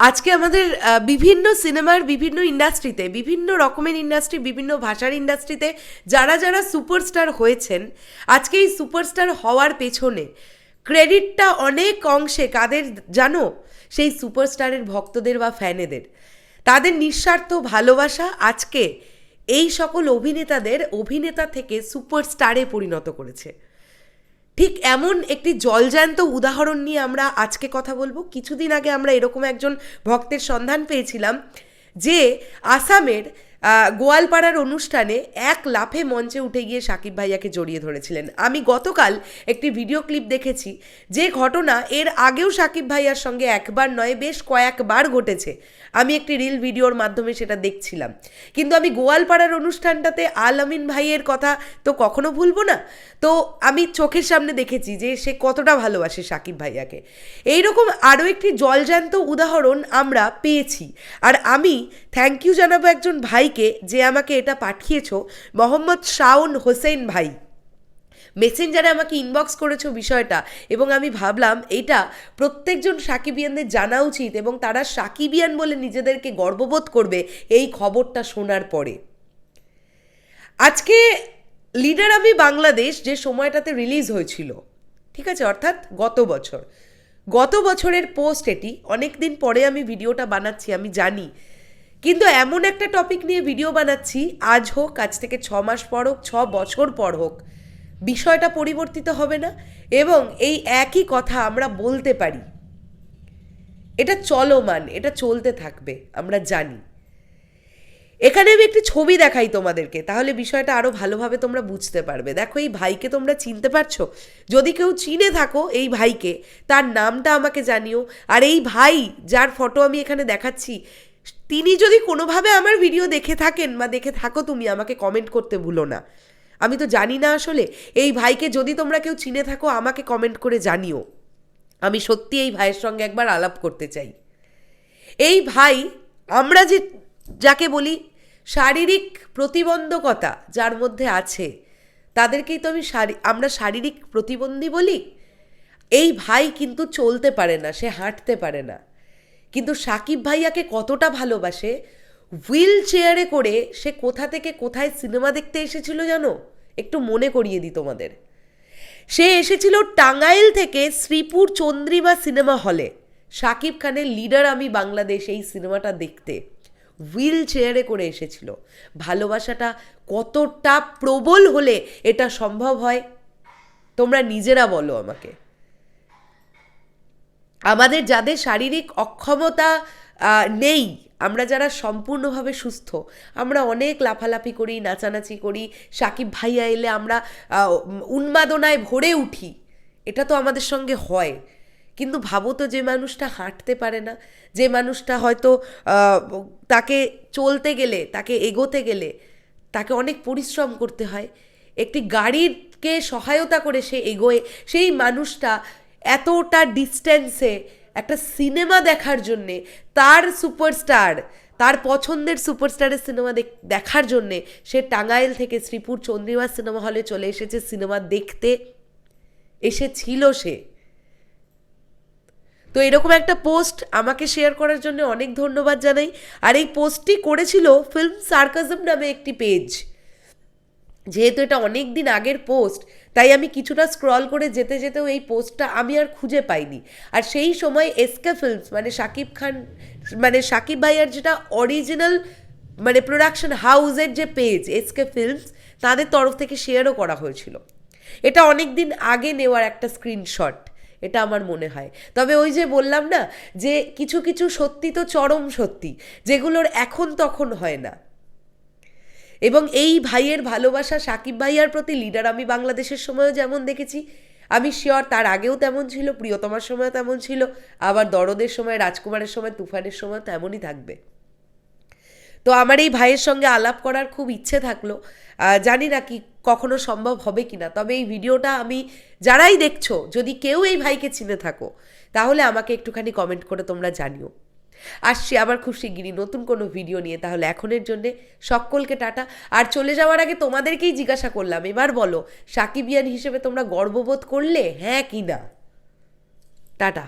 আজকে আমাদের বিভিন্ন সিনেমার বিভিন্ন ইন্ডাস্ট্রিতে, বিভিন্ন রকমের ইন্ডাস্ট্রি, বিভিন্ন ভাষার ইন্ডাস্ট্রিতে যারা যারা সুপারস্টার হয়েছেন, আজকে এই সুপারস্টার হওয়ার পেছনে ক্রেডিটটা অনেক অংশে কাদের জানো? সেই সুপারস্টারের ভক্তদের বা ফ্যানেদের। তাদের নিঃস্বার্থ ভালোবাসা আজকে এই সকল অভিনেতাদের অভিনেতা থেকে সুপারস্টারে পরিণত করেছে। ঠিক এমন একটি জলজান্ত উদাহরণ নিয়ে আমরা আজকে কথা বলব। কিছুদিন আগে আমরা এরকম একজন ভক্তের সন্ধান পেয়েছিলাম যে আসামের গোয়ালপাড়ার অনুষ্ঠানে এক লাফে মঞ্চে উঠে গিয়ে সাকিব ভাইয়াকে জড়িয়ে ধরেছিলেন। আমি গতকাল একটি ভিডিও ক্লিপ দেখেছি, যে ঘটনা এর আগেও সাকিব ভাইয়ার সঙ্গে একবার নয়, বেশ কয়েকবার ঘটেছে। আমি একটি রিল ভিডিওর মাধ্যমে সেটা দেখছিলাম। কিন্তু আমি গোয়ালপাড়ার অনুষ্ঠানটাতে আল আমিন ভাইয়ের কথা তো কখনো ভুলবো না। তো আমি চোখের সামনে দেখেছি যে সে কতটা ভালোবাসে সাকিব ভাইয়াকে। এইরকম আরও একটি জলজান্ত উদাহরণ আমরা পেয়েছি। আর আমি থ্যাংক ইউ জানাব একজন ভাইকে যে আমাকে এটা পাঠিয়েছো, মোহাম্মদ শাওন হোসেন ভাই। মেসেঞ্জারে আমাকে ইনবক্স করেছ বিষয়টা এবং আমি ভাবলাম এটা প্রত্যেকজন সাকিবিয়ানদের জানা উচিত এবং তারা সাকিবিয়ান বলে নিজেদেরকে গর্ববোধ করবে এই খবরটা শোনার পরে। আজকে লিডার আমি বাংলাদেশ যে সময়টাতে রিলিজ হয়েছিল, ঠিক আছে? অর্থাৎ গত বছর। গত বছরের পোস্ট এটি অনেক দিন পরে আমি ভিডিওটা বানাচ্ছি, আমি জানি। কিন্তু এমন একটা টপিক নিয়ে ভিডিও বানাচ্ছি, আজ হোক, আজ থেকে ছ মাস পর হোক, ছ বছর পর হোক, বিষয়টা পরিবর্তিত হবে না এবং এই একই কথা আমরা বলতে পারি। এটা চলমান, এটা চলতে থাকবে, আমরা জানি। এখানে আমি একটি ছবি দেখাই তোমাদেরকে, তাহলে বিষয়টা আরও ভালোভাবে তোমরা বুঝতে পারবে। দেখো, এই ভাইকে তোমরা চিনতে পারছ? যদি কেউ চিনে থাকো এই ভাইকে, তার নামটা আমাকে জানিও। আর এই ভাই, যার ফটো আমি এখানে দেখাচ্ছি তিনি যদি কোনোভাবে আমার ভিডিও দেখে থাকেন, বা দেখে থাকো তুমি, আমাকে কমেন্ট করতে ভুলো না। আমি তো জানি না আসলে, এই ভাইকে যদি তোমরা কেউ চিনে থাকো, আমাকে কমেন্ট করে জানিও। আমি সত্যি এই ভাইয়ের সঙ্গে একবার আলাপ করতে চাই। এই ভাই, আমরা যে, যাকে বলি শারীরিক প্রতিবন্ধকতা যার মধ্যে আছে, তাদেরকেই তো আমি আমরা শারীরিক প্রতিবন্ধী বলি। এই ভাই কিন্তু চলতে পারে না, সে হাঁটতে পারে না। কিন্তু সাকিব ভাইয়াকে কতটা ভালোবাসে? হুইল চেয়ারে করে সে কোথা থেকে কোথায় সিনেমা দেখতে এসেছিল জানো? একটু মনে করিয়ে দিই তোমাদের। সে এসেছিল টাঙ্গাইল থেকে শ্রীপুর চন্দ্রিমা সিনেমা হলে। শাকিব খানের লিডার আমি বাংলাদেশ এই সিনেমাটা দেখতে। হুইল চেয়ারে করে এসেছিল। ভালোবাসাটা কতটা প্রবল হলে এটা সম্ভব হয়? তোমরা নিজেরা বলো আমাকে। আমাদের যাদের শারীরিক অক্ষমতা নেই, আমরা যারা সম্পূর্ণভাবে সুস্থ, আমরা অনেক লাফালাফি করি, নাচানাচি করি, সাকিব ভাইয়া এলে আমরা উন্মাদনায় ভরে উঠি, এটা তো আমাদের সঙ্গে হয়। কিন্তু ভাবো তো যে মানুষটা হাঁটতে পারে না, যে মানুষটা হয়তো তাকে চলতে গেলে, তাকে এগোতে গেলে, তাকে অনেক পরিশ্রম করতে হয়। একটি গাড়িকে সহায়তা করে সে এগোয়, সেই মানুষটা এতটা ডিস্টেন্সে একটা সিনেমা দেখার জন্যে, তার সুপারস্টার তার পছন্দের সুপারস্টারের সিনেমা দেখ- দেখার জন্যে সে টাঙ্গাইল থেকে শ্রীপুর চন্দ্রিমা সিনেমা হলে চলে এসেছে সিনেমা দেখতে। এসেছিল সে। তো এরকম একটা পোস্ট আমাকে শেয়ার করার জন্য অনেক ধন্যবাদ জানাই। আর এই পোস্টটি করেছিল ফিল্ম সার্কাজম নামে একটি পেজ যেহেতু এটা অনেক দিন আগের পোস্ট, তাই আমি কিছুটা স্ক্রল করে যেতে যেতেও এই পোস্টটা আমি আর খুঁজে পাইনি। আর সেই সময় এসকে ফিল্মস মানে শাকিব খান মানে শাকিব ভাইয়ার যেটা অরিজিনাল মানে প্রোডাকশন হাউসের যে পেজ এসকে ফিল্মস, তাদের তরফ থেকে শেয়ারও করা হয়েছিল। এটা অনেক দিন আগে নেওয়ার একটা স্ক্রিনশট এটা আমার মনে হয়। তবে ওই যে বললাম না, যে কিছু কিছু সত্যি তো চরম সত্যি, যেগুলোর এখন তখন হয় না। এবং এই ভাইয়ের ভালোবাসা সাকিব ভাইয়ার প্রতি লিডার আমি বাংলাদেশের সময়ও যেমন দেখেছি, আমি শিওর তার আগেও তেমন ছিল, প্রিয়তমার সময়ও তেমন ছিল, আবার দরদের সময়, রাজকুমারের সময়, তুফানের সময় তেমনই থাকবে। তো আমার এই ভাইয়ের সঙ্গে আলাপ করার খুব ইচ্ছে থাকল জানি না কি কখনো সম্ভব হবে কি না তবে এই ভিডিওটা আমি যারাই দেখছ, যদি কেউ এই ভাইকে চিনে থাকো, তাহলে আমাকে একটুখানি কমেন্ট করে তোমরা জানিও। আসছি আবার খুব শিগগিরই নতুন কোনো ভিডিও নিয়ে। তাহলে এখনের জন্যে সকলকে টাটা। আর চলে যাওয়ার আগে তোমাদেরকেই জিজ্ঞাসা করলাম, এবার বলো সাকিবিয়ান হিসেবে তোমরা গর্ববোধ করলে? হ্যাঁ কি না টাটা।